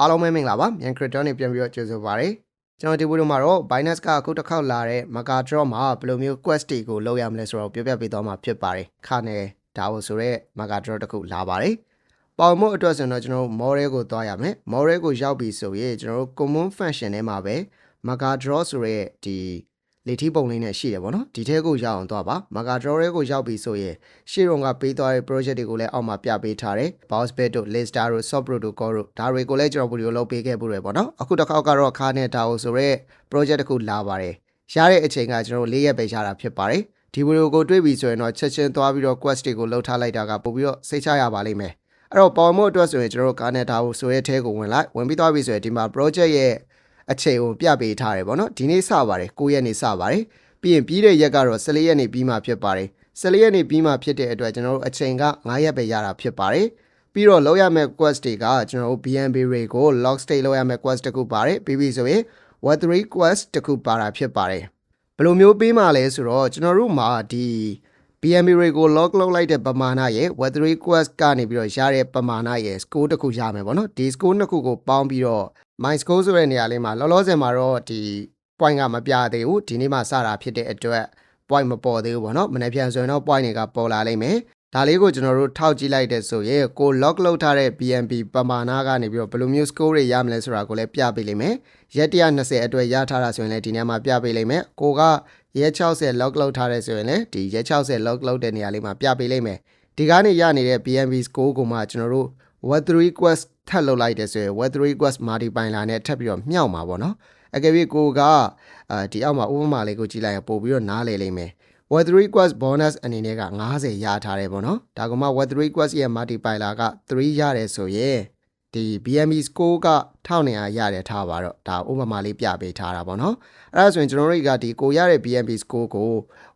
အားလုံးပဲမင်္ဂလာပါမြန် crypto နဲ့ပြန်ပြီးတော့ကြိုဆိုပါရစေကျွန်တော်ဒီဗီဒီယိုမှာတော့ Binance ကအခုတစ်ခေါက်လာတဲ့ Mega Draw မှာဘယ်လိုမျိုး quest တွေကိုလုပ်ရမလဲဆိုတော့ပြောပြပေးသွားမှာဖြစ်ပါတယ်ခါနဲ့ဒါဝဆိုတော့ Mega Draw တစ်ခုလာပါတယ်ပေါင်မို့အတွက်ဆိုရင်တော့ကျွန်တော်တို့ model ကိုသွားရမယ် model ကိုရောက်ပြီဆိုရင်ကျွန်တော်တို့ common function ထဲမှာပဲ Mega Draw ဆိုရဲဒီ လေထီးပုံလေးနဲ့ရှိတယ်ပေါ့နော်ဒီထဲကိုရောက်အောင်သွားပါ Mega Draw ရဲကိုရောက်ပြီဆိုရင်ရှေ့တုန်းကပေးသွားတဲ့ project တွေကိုလည်းအောက်မှာပြပေးထားတယ် Bounce Bet တို့ Lister တို့ Soft Protocol တို့ဒါတွေကိုလည်းကျွန်တော်ဗီဒီယိုလုပ်ပေးခဲ့ပို့ရပေါ့နော်အခုတစ်ခေါက်ကတော့ခါနဲ့တာကိုဆိုရဲ project တစ်ခုလာပါတယ်ရတဲ့အချိန်ကကျွန်တော်၄ရက်ပဲရတာဖြစ်ပါတယ်ဒီဗီဒီယိုကိုတွေ့ပြီဆိုရင်တော့ချက်ချင်းသွားပြီးတော့ quest တွေကိုလှုပ်ထားလိုက်တာကပို့ပြီးတော့စိတ်ချရပါလိမ့်မယ်အဲ့တော့ပေါ်မို့အတွက်ဆိုရင်ကျွန်တော်တို့ကာနဲ့တာကိုဆိုရဲအဲကိုဝင်လိုက်ဝင်ပြီးသွားပြီဆိုရင်ဒီမှာ project ရဲ့ အချိန်ကိုပြပေးထားတယ်ပေါ့နော်ဒီနေ့စပါတယ်9ရက်နေ့စပါတယ်ပြီးရင်ပြီးတဲ့ရက်ကတော့14ရက်နေ့ပြီးမှဖြစ်ပါတယ်14ရက်နေ့ပြီးမှဖြစ်တဲ့အတွက်ကျွန်တော်တို့အချိန်က9ရက်ပဲရတာဖြစ်ပါတယ်ပြီးတော့လောက်ရမယ့် quest တွေကကျွန်တော်တို့ BNB rate ကို lock state လောက်ရမယ့် quest တခုပါတယ်ပြီးပြီဆိုရင် web3 quest တခုပါတာဖြစ်ပါတယ်ဘယ်လိုမျိုးပေးမှလဲဆိုတော့ကျွန်တော်တို့မှာဒီ BNB rate ကို lock လုပ်လိုက်တဲ့ပမာဏရဲ့ web3 quest ကနေပြီးတော့ရတဲ့ပမာဏရဲ့ score တစ်ခုရမယ်ပေါ့နော်ဒီ score နှစ်ခုကိုပေါင်းပြီးတော့ my score ဆိုတဲ့နေရာလေးမှာလောလောဆယ်မှာတော့ဒီ point ကမပြသေးဘူးဒီနေ့မှစတာဖြစ်တဲ့အတွက် point မပေါ်သေးဘူးပေါ့နော်မနေ့ပြန်ဆိုရင်တော့ point တွေကပေါ်လာလိမ့်မယ်ဒါလေးကိုကျွန်တော်တို့ထောက်ကြည့်လိုက်တဲ့ဆိုရင်ကို lock လုပ်ထားတဲ့ BNB ပမာဏကနေပြီးတော့ဘယ်လိုမျိုး score တွေရမလဲဆိုတာကိုလည်းပြပေးလိမ့်မယ်ရက်120အတွက်ရထားတာဆိုရင်လည်းဒီနေ့မှပြပေးလိမ့်မယ်ကိုကရက်60 lock လုပ်ထားတဲ့ဆိုရင်လည်းဒီရက်60 lock လုပ်တဲ့နေရာလေးမှာပြပေးလိမ့်မယ်ဒီကနေရနေတဲ့ BNB score ကိုမှကျွန်တော်တို့ web3 quest ထပ်လုပ်လိုက်တဲ့ဆိုရင် web3 quest multiply လာနဲ့ထပ်ပြီးတော့မြှောက်မှာပေါ့နော်အကယ်၍ကိုကအာဒီအောက်မှာဥပမာလေးကိုကြည့်လိုက်ရင်ပို့ပြီးတော့နားလည်လိမ့်မယ် web3 quest bonus အနေနဲ့က90ရထားတယ်ပေါ့နော်ဒါကမှ web3 quest ရဲ့ multiplier က3ရတယ်ဆိုရင် ဒီ BME score က1200ရတယ်ထားပါတော့ဒါဥပမာလေးပြပေးထားတာပေါ့နော်အဲ့ဒါဆိုရင်ကျွန်တော်တို့ကဒီကိုရတဲ့ BME score ကို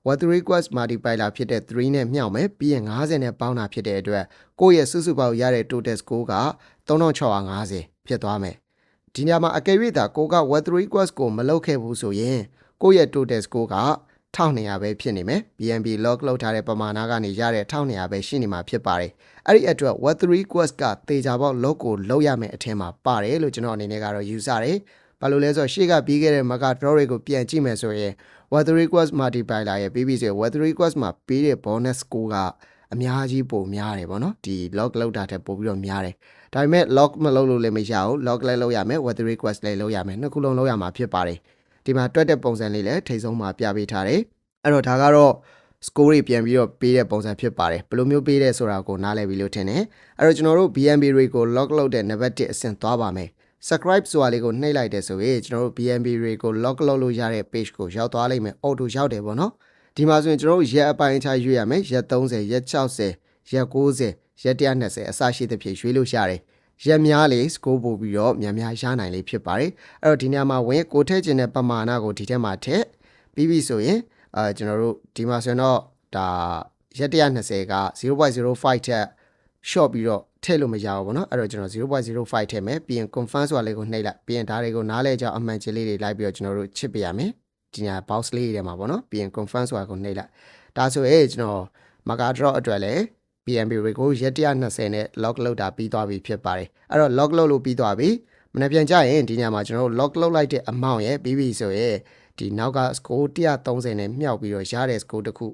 web3 quest multiplier ဖြစ်တဲ့3နဲ့မြှောက်မယ်ပြီးရင်90နဲ့ပေါင်းတာဖြစ်တဲ့အတွက်ကိုယ့်ရဲ့စုစုပေါင်းရတဲ့ total score က3650ဖြစ်သွားမယ်ဒီညမှာအကယ်၍သာကိုက web3 quest ကိုမလုပ်ခဲ့ဘူးဆိုရင်ကိုယ့်ရဲ့ total score က 1200ပဲဖြစ်နေမယ် BNB log လောက်ထားတဲ့ပမာဏကနေရတဲ့1200ပဲရှိနေမှာဖြစ်ပါတယ်အဲ့ဒီအတွက် web3 quest ကတေချာပေါက် log ကိုလောက်ရမယ်အထင်မှာပါတယ်လို့ကျွန်တော်အနေနဲ့ကတော့ယူဆတယ်ဘာလို့လဲဆိုတော့ရှေ့ကပြီးခဲ့တဲ့ Mega Draw တွေကိုပြန်ကြည့်မယ်ဆိုရင် web3 quest multiplier ရဲ့ BB ဆို web3 quest မှာပေးတဲ့ bonus score ကအများကြီးပိုများတယ်ပေါ့နော်ဒီ log လောက်တာတဲ့ပိုပြီးတော့များတယ်ဒါပေမဲ့ log မလုပ်လို့လည်းမရဘူး log လည်းလုပ်ရမယ် web3 quest လည်းလုပ်ရမယ်နှစ်ခုလုံးလုပ်ရမှာဖြစ်ပါတယ် ဒီမှာတွက်တဲ့ပုံစံလေးလည်းထိတ်ဆုံးမှာပြပေးထားတယ်အဲ့တော့ဒါကတော့ score တွေပြန်ပြီးတော့ပေးတဲ့ပုံစံဖြစ်ပါတယ်ဘယ်လိုမျိုးပေးတဲ့ဆိုတာကိုနားလည်ပြီလို့ထင်တယ်အဲ့တော့ကျွန်တော်တို့ BNB rate ကို log လုပ်တဲ့ navigate 1အဆင့်သွားပါမယ် subscribe ဆိုတာလေးကိုနှိပ်လိုက်တယ်ဆိုရင်ကျွန်တော်တို့ BNB rate ကို log လုပ်လို့ရတဲ့ page ကိုရောက်သွားလိမ့်မယ် auto ရောက်တယ်ပေါ့နော်ဒီမှာဆိုရင်ကျွန်တော်တို့ရက်အပိုင်းအခြားရွေးရမယ်ရက်30ရက်60ရက်90ရက်120အစရှိသဖြင့်ရွေးလို့ရတယ် ရက်များလေး score ပို့ပြီးတော့များများရနိုင်လေးဖြစ်ပါတယ်အဲ့တော့ဒီနေရာမှာဝင်ကိုထည့်ခြင်းတဲ့ပမာဏကိုဒီထဲမှာထည့်ပြီးပြီဆိုရင်အဲကျွန်တော်တို့ဒီမှာဆိုရင်တော့ဒါရက်120က0.05ထက် short ပြီးတော့ထည့်လို့မရဘူးပေါ့နော်အဲ့တော့ကျွန်တော်0.05ထည့်မယ်ပြီးရင် confirm ဆိုတာလေးကိုနှိပ်လိုက်ပြီးရင်ဒါတွေကိုနားလဲကြအောင်အမှန်ချင်းလေးတွေလိုက်ပြီးတော့ကျွန်တော်တို့ချစ်ပြရမယ်ဒီညာ box လေးတွေမှာပေါ့နော်ပြီးရင် confirm ဆိုတာကိုနှိပ်လိုက်ဒါဆိုရင်ကျွန်တော် marker drop အတွက်လည်း BNB တွေကိုရက်120နဲ့ log လုပ်တာပြီးသွားပြီဖြစ်ပါတယ်အဲ့တော့ log လုပ်လို့ပြီးသွားပြီမနေ့ပြန်ကြရင်ဒီညမှာကျွန်တော်တို့ log လုပ်လိုက်တဲ့ amount ရဲ့ပြီးပြီဆိုရင်ဒီနောက်က score 130နဲ့မြှောက်ပြီးတော့ရတဲ့ score တစ်ခု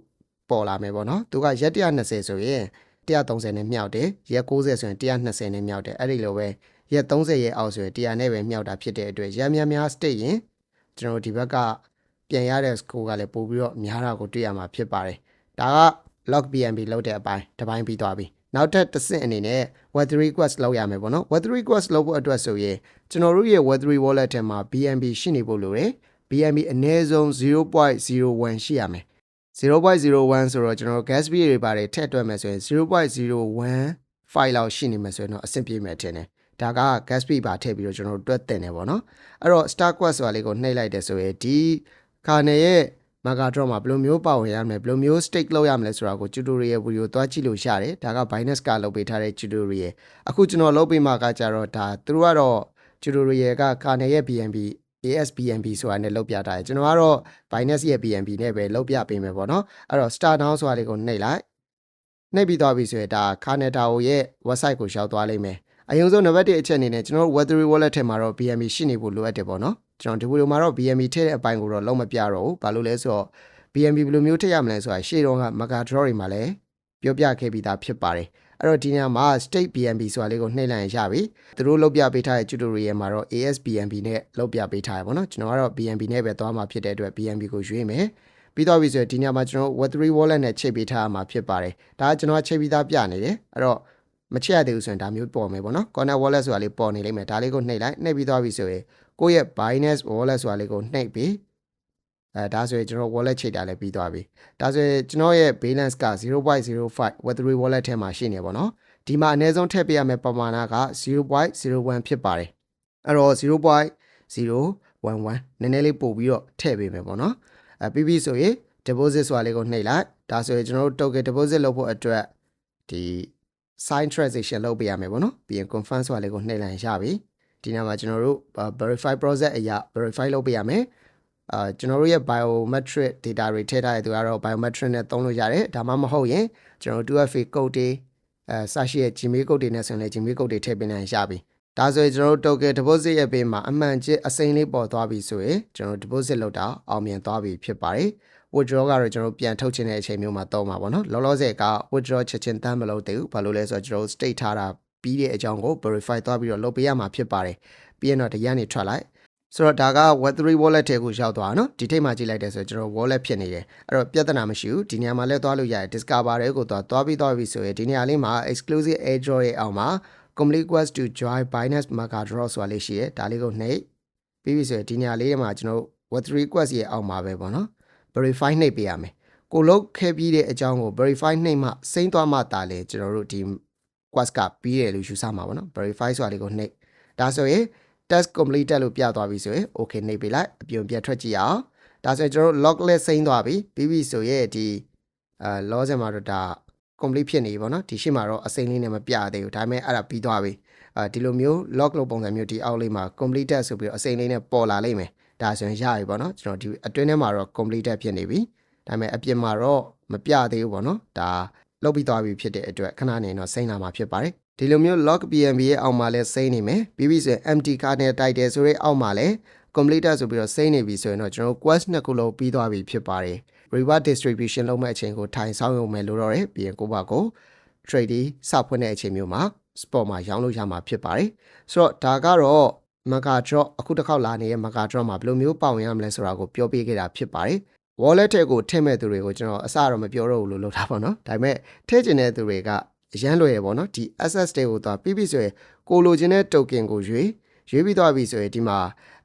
ပေါ်လာမယ်ပေါ့နော်သူကရက်120ဆိုရင်130နဲ့မြှောက်တယ်ရက်90ဆိုရင်120နဲ့မြှောက်တယ်အဲ့ဒီလိုပဲရက်30ရဲ့အောက်ဆိုရင်100နဲ့ပဲမြှောက်တာဖြစ်တဲ့အတွက်ရက်များများ state ရင်ကျွန်တော်ဒီဘက်ကပြန်ရတဲ့ score ကလည်းပို့ပြီးတော့များတာကိုတွေ့ရမှာဖြစ်ပါတယ်ဒါက log bnb လောက်တဲ့အပိုင်းတစ်ပိုင်းပြီးသွားပြီနောက်ထပ်တစ်ဆင့်အနေနဲ့ web3 quest လောက်ရမယ်ပေါ့နော် web3 quest လောက်ဖို့အတွက်ဆိုရင်ကျွန်တော်တို့ရဲ့ web3 wallet ထဲမှာ bnb ရှိနေဖို့လိုတယ် BNB အနည်းဆုံး0.01ရှိရမယ်0.01ဆိုတော့ကျွန်တော် gas fee တွေပါတယ်ထည့်တွက်မယ်ဆိုရင်0.01 file လောက်ရှိနေမယ်ဆိုရင်တော့အဆင်ပြေမယ်ထင်တယ်ဒါက gas fee ပါထည့်ပြီးတော့ကျွန်တော်တို့တွက်တင်တယ်ပေါ့နော်အဲ့တော့ star quest ဆိုတာလေးကိုနှိပ်လိုက်တယ်ဆိုရင်ဒီခါနယ်ရဲ့ Mega Draw မှာဘယ်လိုမျိုးပါဝင်ရမလဲဘယ်လိုမျိုး stake လုပ်ရမလဲဆိုတာကို tutorial video သွားကြည့်လို့ရတယ်ဒါက Binance ကလုပ်ပေးထားတဲ့ tutorial အခုကျွန်တော်လုပ်ပေးမှာကကြတော့ဒါသူတို့ကတော့ tutorial ကခါနယ်ရဲ့ BNB ASBNB ဆိုတာနဲ့လောက်ပြထားတယ်ကျွန်တော်ကတော့ Binance ရဲ့ BNB နဲ့ပဲလောက်ပြပေးမယ်ပေါ့နော်အဲ့တော့ start down ဆိုတာလေးကိုနှိပ်လိုက်နှိပ်ပြီးသွားပြီဆိုရင်ဒါ Carneta ရဲ့ website ကိုရောက်သွားလိမ့်မယ်အရင်ဆုံးနံပါတ်1အချက်အနေနဲ့ကျွန်တော်တို့ Web3 wallet ထဲမှာတော့ BNB ရှိနေဖို့လိုအပ်တယ်ပေါ့နော်ကျွန်တော်ဒီဗီဒီယိုမှာတော့ BNB ထည့်တဲ့အပိုင်းကိုတော့လုံးမပြတော့ဘူးဘာလို့လဲဆိုတော့ BNB ဘယ်လိုမျိုးထည့်ရမလဲဆိုတာရှေ့တုန်းက Mega Draw တွေမှာလည်းပြောပြခဲ့ပြီးသားဖြစ်ပါတယ်အဲ့တော့ဒီနေရာမှာ state BNB ဆိုတာလေးကိုနှိပ်လိုက်ရင်ရပြီသူတို့လုပ်ပြပေးထားတဲ့ tutorial မှာတော့ ASBNB နဲ့လုပ်ပြပေးထားရပါတော့ကျွန်တော်ကတော့ BNB နဲ့ပဲသွားမှာဖြစ်တဲ့အတွက် BNB ကိုရွေးမယ်ပြီးတော့ပြီဆိုရင်ဒီညမှာကျွန်တော် Web3 wallet နဲ့ချိန်ပေးထားရမှာဖြစ်ပါတယ်ဒါကကျွန်တော်ချိန်ပြီးသားပြနေတယ်အဲ့တော့မချက်ရသေးဘူးဆိုရင်ဒါမျိုးပေါ်မယ်ပေါ့နော် corner wallet ဆိုတာလေးပေါ်နေလိမ့်မယ်ဒါလေးကိုနှိပ်လိုက်နှိပ်ပြီးသွားပြီဆိုရင် ကိုယ့်ရဲ့ Binance wallet ဆိုတာလေးကိုနှိပ်ပြီးအဲဒါဆိုရင်ကျွန်တော် wallet ချိန်တာလည်းပြီးသွားပြီဒါဆိုရင်ကျွန်တော်ရဲ့ balance က0.05 Web3 wallet ထဲမှာရှိနေပါတော့ဒီမှာအနည်းဆုံးထည့်ပေးရမယ့်ပမာဏက0.01ဖြစ်ပါတယ်အဲ့တော့0.011နည်းနည်းလေးပို့ပြီးတော့ထည့်ပေးမယ်ပေါ့နော်အဲပြီးပြီဆိုရင် deposit ဆိုတာလေးကိုနှိပ်လိုက်ဒါဆိုရင်ကျွန်တော်တို့ token deposit လုပ်ဖို့အတွက်ဒီ sign transaction လုပ်ပေးရမယ်ပေါ့နော်ပြီးရင် confirm ဆိုတာလေးကိုနှိပ်လိုက်ရပြီ ဒီနေ့မှာကျွန်တော်တို့ verify process အရာ verify လုပ်ပေးရမယ်အာကျွန်တော်တို့ရဲ့ biometric data တွေထည့်ထားတဲ့သူကတော့ biometric နဲ့သုံးလို့ရတယ်ဒါမှမဟုတ်ရင်ကျွန်တော်တို့ 2FA code တွေအဲစရှိရဲ့ Gmail code တွေနဲ့ဆိုရင်လည်း Gmail code တွေထည့်ပေးနိုင်ရပြီဒါဆိုရင်ကျွန်တော်တို့ token deposit ရဲ့ဘေးမှာအမှန်ချစ်အစိမ်းလေးပေါ်သွားပြီဆိုရင်ကျွန်တော် deposit လုပ်တာအောင်မြင်သွားပြီဖြစ်ပါတယ် withdraw ကတော့ကျွန်တော်ပြန်ထုတ်ချင်တဲ့အချိန်မျိုးမှာသုံးပါပေါ့နော်လောလောဆယ်က withdraw ချက်ချင်းတမ်းမလုပ်သေးဘူးဘာလို့လဲဆိုတော့ကျွန်တော် state ထားတာ ပြီးတဲ့အကြောင်းကို verify သွားပြီးတော့လုပ်ပေးရမှာဖြစ်ပါတယ်ပြီးရင်တော့ဒီကနေထွက်လိုက်ဆိုတော့ဒါက web3 wallet ထဲကိုရောက်သွားတာနော်ဒီထိပ်မှာကြည့်လိုက်တယ်ဆိုတော့ကျွန်တော် wallet ဖြစ်နေတယ်အဲ့တော့ပြဿနာမရှိဘူးဒီနေရာမှာလည်းသွားလို့ရတယ် discover တွေကိုသွားသွားပြီးသွားပြီးဆိုရင်ဒီနေရာလေးမှာ exclusive airdrop ရဲ့အောက်မှာ complete quest to join binance mega draw ဆိုတာလေးရှိတယ်ဒါလေးကိုနှိပ်ပြီးပြီဆိုရင်ဒီနေရာလေးမှာကျွန်တော် web3 quest ရဲ့အောက်မှာပဲပေါ့နော် verify နှိပ်ပေးရမယ်ကိုလုတ်ခဲ့ပြီးတဲ့အကြောင်းကို verify နှိပ်မှစိမ့်သွားမှတာလေကျွန်တော်တို့ဒီ quest ကပြီးတယ်လို့ယူဆမှာပေါ့နော် verify ဆိုတာလေးကိုနှိပ်ဒါဆိုရင် test completed လို့ပြသွားပြီဆိုရင် okay နှိပ်ပေးလိုက်အပြုံပြတ်ထွက်ကြည့်အောင်ဒါဆိုရင်ကျွန်တော်တို့ log list စိမ့်သွားပြီပြီးပြီဆိုရင်ဒီအဲ loss မှာတော့ဒါ complete ဖြစ်နေပြီပေါ့နော်ဒီရှေ့မှာတော့အစိမ့်လေးနဲ့မပြသေးဘူးဒါပေမဲ့အဲ့ဒါပြီးသွားပြီအဲဒီလိုမျိုး log လို့ပုံစံမျိုးဒီအောက်လေးမှာ completed ဆိုပြီးတော့အစိမ့်လေးနဲ့ပေါ်လာလိမ့်မယ်ဒါဆိုရင်ရပြီပေါ့နော်ကျွန်တော်ဒီအတွင်းထဲမှာတော့ completed ဖြစ်နေပြီဒါပေမဲ့အပြင်မှာတော့မပြသေးဘူးပေါ့နော်ဒါ လုတ်ပြီးသွားပြီဖြစ်တဲ့အတွက်ခဏနေတော့စိမ့်လာမှာဖြစ်ပါတယ်ဒီလိုမျိုး log bnb ရဲ့အောက်မှာလဲစိမ့်နေမယ်ပြီးပြီဆိုရင် empty card နဲ့တိုက်တယ်ဆိုရဲအောက်မှာလဲ completed ဆိုပြီးတော့စိမ့်နေပြီဆိုရင်တော့ကျွန်တော် quest နှစ်ခုလုံးပြီးသွားပြီဖြစ်ပါတယ် reward distribution လုပ်မဲ့အချိန်ကိုထိုင်ဆောင်ရုံမယ်လို့တော့တယ်ပြီးရင်ကိုပါကို trade စဖွင့်တဲ့အချိန်မျိုးမှာ spot မှာရောင်းလို့ရမှာဖြစ်ပါတယ်ဆိုတော့ဒါကတော့ mega drop အခုတစ်ခေါက်လာနေတဲ့ mega drop မှာဘယ်လိုမျိုးပေါဝင်ရမလဲဆိုတာကိုပြောပြခဲ့တာဖြစ်ပါတယ် wallet ထဲကိုထည့်မဲ့သူတွေကိုကျွန်တော်အစတော့မပြောတော့ဘူးလို့လုပ်တာပေါ့နော်ဒါပေမဲ့ထည့်ကျင်တဲ့သူတွေကအရန်လွယ်ရပေါ့နော်ဒီ access တွေကိုသွားပြီးပြီဆိုရင်ကိုလိုချင်တဲ့ token ကိုရွေးရွေးပြီးသွားပြီဆိုရင်ဒီမှာ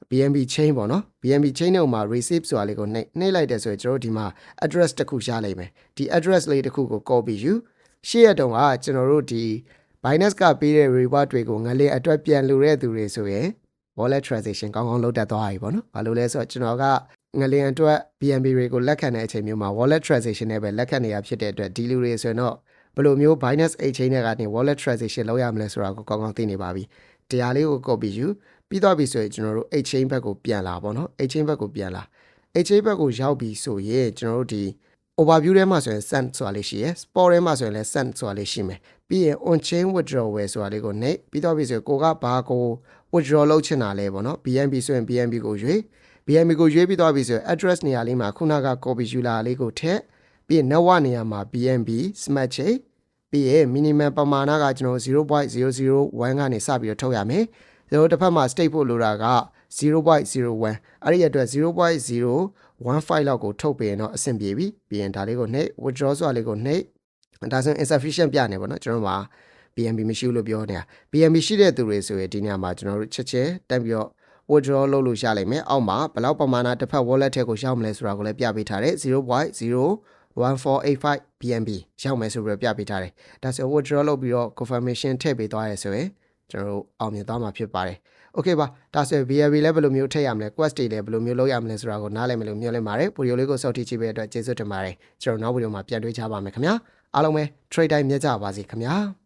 BNB chain ပေါ့နော် BNB chain တွေမှာ receive ဆိုတာလေးကိုနှိပ်နှိပ်လိုက်တယ်ဆိုရင်ကျွန်တော်တို့ဒီမှာ address တစ်ခုရလိမ့်မယ်ဒီ address လေးတစ်ခုကို copy ယူရှေ့ရတုန်းကကျွန်တော်တို့ဒီ Binance ကပေးတဲ့ reward တွေကိုငလျင်အတွက်ပြန်လူတဲ့သူတွေဆိုရင် wallet transaction ကောင်းကောင်းလုပ်တတ်သွားပြီပေါ့နော်ဘာလို့လဲဆိုတော့ကျွန်တော်က ငလျင်အတွက် BNB တွေကိုလက်ခံတဲ့အချိန်မျိုးမှာ wallet transaction နဲ့ပဲလက်ခံနေရဖြစ်တဲ့အတွက်ဒီလူတွေဆိုရင်တော့ဘယ်လိုမျိုး Binance Exchange နဲ့ကနေ wallet transaction လုပ်ရမလဲဆိုတာကိုကောင်းကောင်းသိနေပါပြီတရားလေးကို copy ယူပြီးတော့ပြီဆိုရင်ကျွန်တော်တို့ exchange ဘက်ကိုပြန်လာပေါ့နော် exchange ဘက်ကိုပြန်လာ exchange ဘက်ကိုရောက်ပြီဆိုရင်ကျွန်တော်တို့ဒီ overview ထဲမှာဆိုရင် send ဆိုတာလေးရှိရယ် spot ထဲမှာဆိုရင်လည်း send ဆိုတာလေးရှိမယ်ပြီးရင် on chain withdrawal ဆိုတာလေးကိုနှိပ်ပြီးတော့ပြီဆိုရင်ကိုကဘာကို withdraw လုပ်ချင်တာလဲပေါ့နော် BNB ဆိုရင် BNB ကိုရွေး BNB ကိုရွေးပြီးတော့ပြီဆိုရင် address နေရာလေးမှာခုနက copy ယူလာလေးကိုထည့်ပြီးရင် network နေရာမှာ BNB smart chain ပြီးရင် minimum ပမာဏကကျွန်တော်0.001ကနေစပြီးတော့ထုတ်ရမယ်ကျွန်တော်တစ်ဖက်မှာ state ဖို့လိုတာက0.01အဲ့ဒီအတွက်0.015လောက်ကိုထုတ်ပေးရင်တော့အဆင်ပြေပြီပြီးရင်ဒါလေးကိုနှိပ် withdraw ဆိုတာလေးကိုနှိပ်ဒါဆိုရင် insufficient ပြနေပါတော့ကျွန်တော်မှာ BNB မရှိဘူးလို့ပြောနေတာ BNB ရှိတဲ့သူတွေဆိုရင်ဒီနေရာမှာကျွန်တော်တို့ချက်ချင်းတက်ပြီးတော့ withdraw လုပ်လို့ရလိမ့်မယ်အောက်မှာဘယ်လောက်ပမာဏတစ်ဖက် wallet ထဲကိုရောက်မလဲဆိုတာကိုလည်းပြပေးထားတယ်0.01485 BNB ရောက်မယ်ဆိုပြီးတော့ပြပေးထားတယ်ဒါဆို withdraw လုပ်ပြီးတော့ confirmation ထည့်ပေးသွားရဲဆိုရင်ကျွန်တော်တို့အောင်မြင်သွားမှာဖြစ်ပါတယ်။ Okay ပါဒါဆိုရင် BNB လည်းဘယ်လိုမျိုးထည့်ရမလဲ quest တွေလည်းဘယ်လိုမျိုးလုပ်ရမလဲဆိုတာကိုနားလည်မယ်လို့မျှော်လင့်ပါတယ်။ဗီဒီယိုလေးကိုစောင့်ကြည့်ကြည့်ပေးတဲ့အတွက်ကျေးဇူးတင်ပါတယ်။ကျွန်တော်နောက်ဗီဒီယိုမှာပြန်တွေ့ကြပါမယ်ခင်ဗျာ။အားလုံးပဲ trade time မြတ်ကြပါစေခင်ဗျာ။